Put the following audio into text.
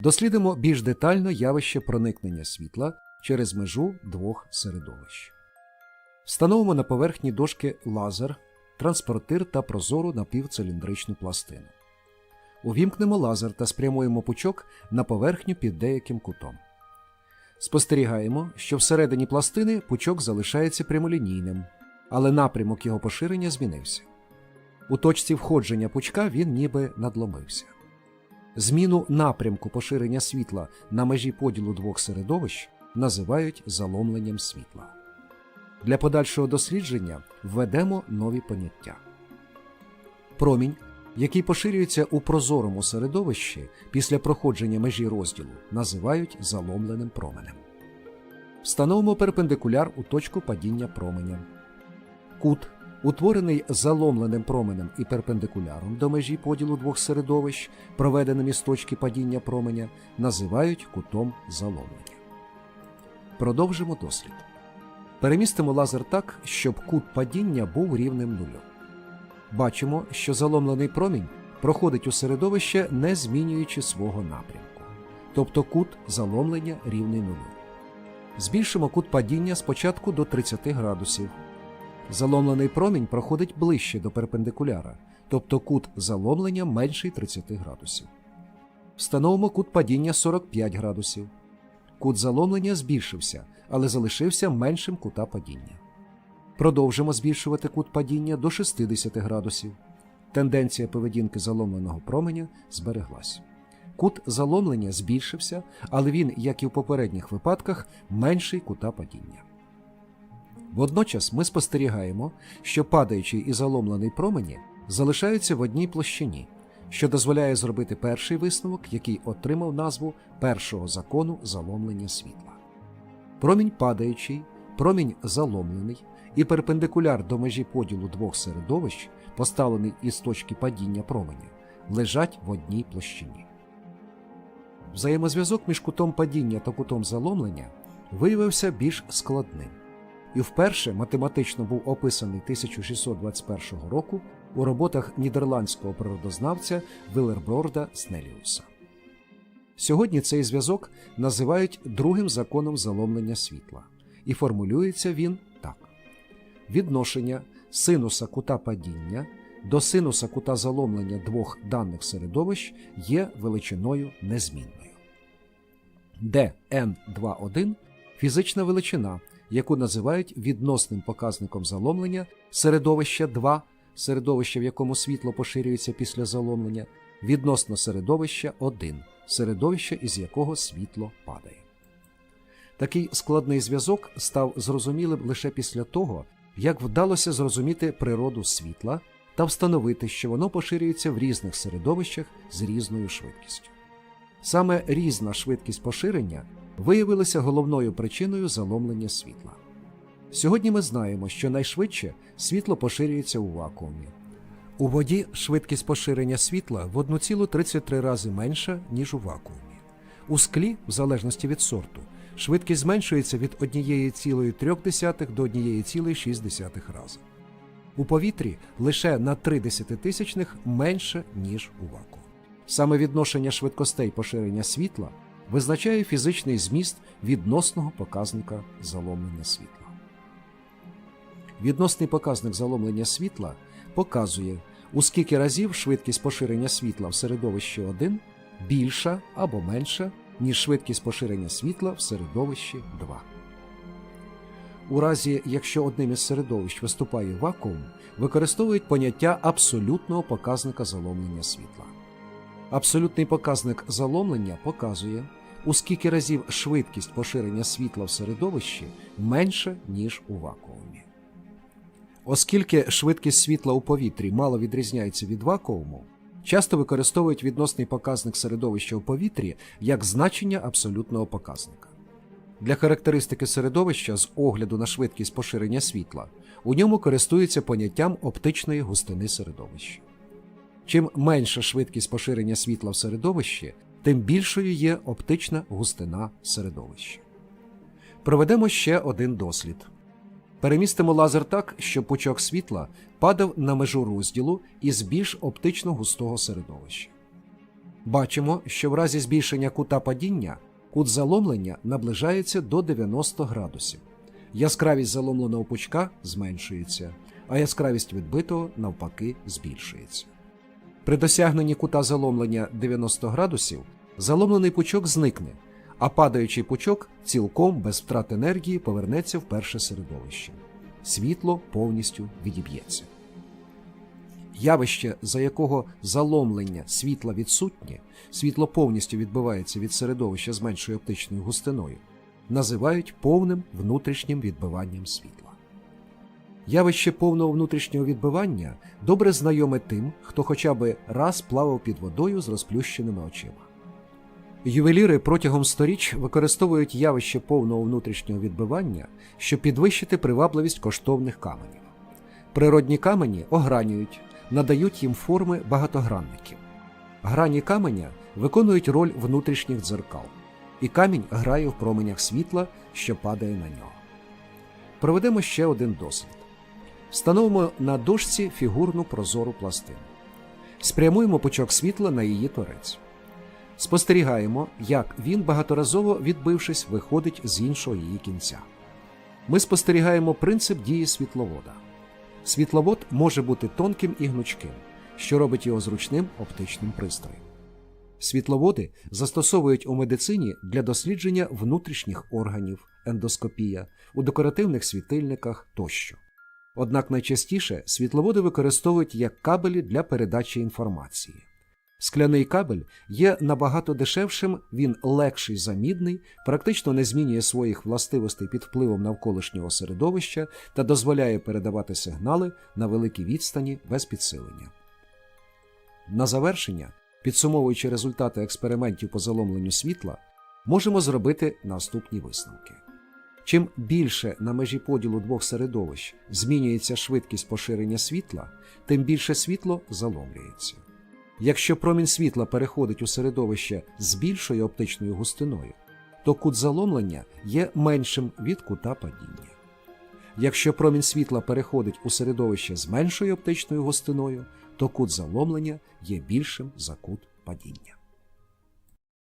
Дослідимо більш детально явище проникнення світла через межу двох середовищ. Встановимо на поверхні дошки лазер, транспортир та прозору напівциліндричну пластину. Увімкнемо лазер та спрямуємо пучок на поверхню під деяким кутом. Спостерігаємо, що всередині пластини пучок залишається прямолінійним, але напрямок його поширення змінився. У точці входження пучка він ніби надломився. Зміну напрямку поширення світла на межі поділу двох середовищ називають заломленням світла. Для подальшого дослідження введемо нові поняття. Промінь, який поширюється у прозорому середовищі після проходження межі розділу, називають заломленим променем. Встановимо перпендикуляр у точку падіння променя. Кут, утворений заломленим променем і перпендикуляром до межі поділу двох середовищ, проведеним із точки падіння променя, називають кутом заломлення. Продовжимо дослід. Перемістимо лазер так, щоб кут падіння був рівним нулю. Бачимо, що заломлений промінь проходить у середовище, не змінюючи свого напрямку, тобто кут заломлення рівний нулю. Збільшимо кут падіння спочатку до 30 градусів. Заломлений промінь проходить ближче до перпендикуляра, тобто кут заломлення менший 30 градусів. Встановимо кут падіння 45 градусів. Кут заломлення збільшився, але залишився меншим кута падіння. Продовжимо збільшувати кут падіння до 60 градусів. Тенденція поведінки заломленого променя збереглась. Кут заломлення збільшився, але він, як і в попередніх випадках, менший кута падіння. Водночас ми спостерігаємо, що падаючий і заломлений промені залишаються в одній площині, що дозволяє зробити перший висновок, який отримав назву першого закону заломлення світла. Промінь падаючий, промінь заломлений і перпендикуляр до межі поділу двох середовищ, поставлений із точки падіння променя, лежать в одній площині. Взаємозв'язок між кутом падіння та кутом заломлення виявився більш складним і вперше математично був описаний 1621 року у роботах нідерландського природознавця Вилерброрда Снеліуса. Сьогодні цей зв'язок називають другим законом заломлення світла, і формулюється він так: відношення синуса кута падіння до синуса кута заломлення двох даних середовищ є величиною незмінною. де n21 фізична величина, яку називають відносним показником заломлення середовища 2, середовище, в якому світло поширюється після заломлення, відносно середовища 1, середовище, із якого світло падає. Такий складний зв'язок став зрозумілим лише після того, як вдалося зрозуміти природу світла та встановити, що воно поширюється в різних середовищах з різною швидкістю. Саме різна швидкість поширення виявилася головною причиною заломлення світла. Сьогодні ми знаємо, що найшвидше світло поширюється у вакуумі. У воді швидкість поширення світла в 1,33 рази менша, ніж у вакуумі. У склі, в залежності від сорту, швидкість зменшується від 1,3 до 1,6 рази. У повітрі лише на 3 десятитисячних менше, ніж у вакуумі. Саме відношення швидкостей поширення світла визначає фізичний зміст відносного показника заломлення світла. Відносний показник заломлення світла показує, у скільки разів швидкість поширення світла в середовищі 1 більша або менша, ніж швидкість поширення світла в середовищі 2. У разі, якщо одним із середовищ виступає вакуум, використовують поняття абсолютного показника заломлення світла. Абсолютний показник заломлення показує, у скільки разів швидкість поширення світла в середовищі менша, ніж у вакуумі. Оскільки швидкість світла у повітрі мало відрізняється від вакууму, часто використовують відносний показник середовища у повітрі як значення абсолютного показника. Для характеристики середовища з огляду на швидкість поширення світла у ньому користуються поняттям оптичної густини середовища. Чим менша швидкість поширення світла в середовищі, тим більшою є оптична густина середовища. Проведемо ще один дослід. Перемістимо лазер так, щоб пучок світла падав на межу розділу із більш оптично густого середовища. Бачимо, що в разі збільшення кута падіння кут заломлення наближається до 90 градусів. Яскравість заломленого пучка зменшується, а яскравість відбитого навпаки збільшується. При досягненні кута заломлення 90 градусів заломлений пучок зникне, а падаючий пучок цілком без втрат енергії повернеться в перше середовище. Світло повністю відіб'ється. Явище, за якого заломлення світла відсутнє, світло повністю відбивається від середовища з меншою оптичною густиною, називають повним внутрішнім відбиванням світла. Явище повного внутрішнього відбивання добре знайоме тим, хто хоча б раз плавав під водою з розплющеними очима. Ювеліри протягом сторіч використовують явище повного внутрішнього відбивання, щоб підвищити привабливість коштовних каменів. Природні камені огранюють, надають їм форми багатогранників. Грані каменя виконують роль внутрішніх дзеркал, і камінь грає в променях світла, що падає на нього. Проведемо ще один дослід. Встановимо на дошці фігурну прозору пластину. Спрямуємо пучок світла на її торець. Спостерігаємо, як він, багаторазово відбившись, виходить з іншого її кінця. Ми спостерігаємо принцип дії світловода. Світловод може бути тонким і гнучким, що робить його зручним оптичним пристроєм. Світловоди застосовують у медицині для дослідження внутрішніх органів, ендоскопія, у декоративних світильниках тощо. Однак найчастіше світловоди використовують як кабелі для передачі інформації. Скляний кабель є набагато дешевшим, він легший за мідний, практично не змінює своїх властивостей під впливом навколишнього середовища та дозволяє передавати сигнали на великій відстані без підсилення. На завершення, підсумовуючи результати експериментів по заломленню світла, можемо зробити наступні висновки. Чим більше на межі поділу двох середовищ змінюється швидкість поширення світла, тим більше світло заломлюється. Якщо промінь світла переходить у середовище з більшою оптичною густиною, то кут заломлення є меншим від кута падіння. Якщо промінь світла переходить у середовище з меншою оптичною густиною, то кут заломлення є більшим за кут падіння.